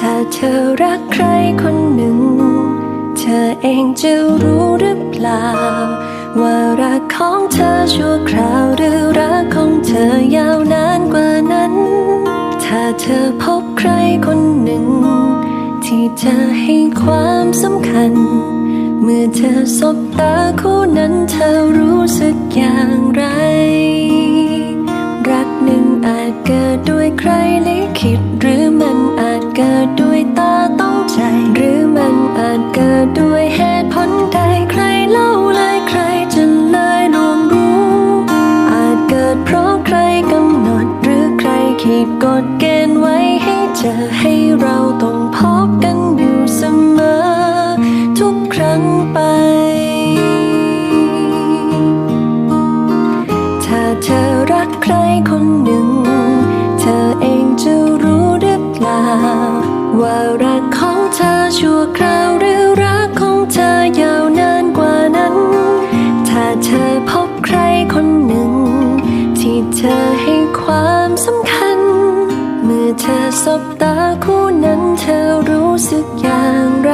ถ้าเธอรักใครคนหนึ่ง เธอเองจะรู้หรือเปล่า ว่ารักของเธอชั่วคราวหรือรักของเธอยาวนานกว่านั้น ถ้าเธอพบใครคนหนึ่ง ที่เธอให้ความสำคัญ เมื่อเธอสบตาคู่นั้นเธอรู้สึกอย่างไร รักหนึ่งอาจเกิดด้วยใครลิขิต ใครคนหนึ่ง เธอเองจะรู้หรือเปล่า ว่ารักของเธอชั่วคราวหรือรักของเธอยาวนานกว่านั้น ถ้าเธอพบใครคนหนึ่ง ที่เธอให้ความสำคัญ เมื่อเธอสบตาคู่นั้นเธอรู้สึกอย่างไร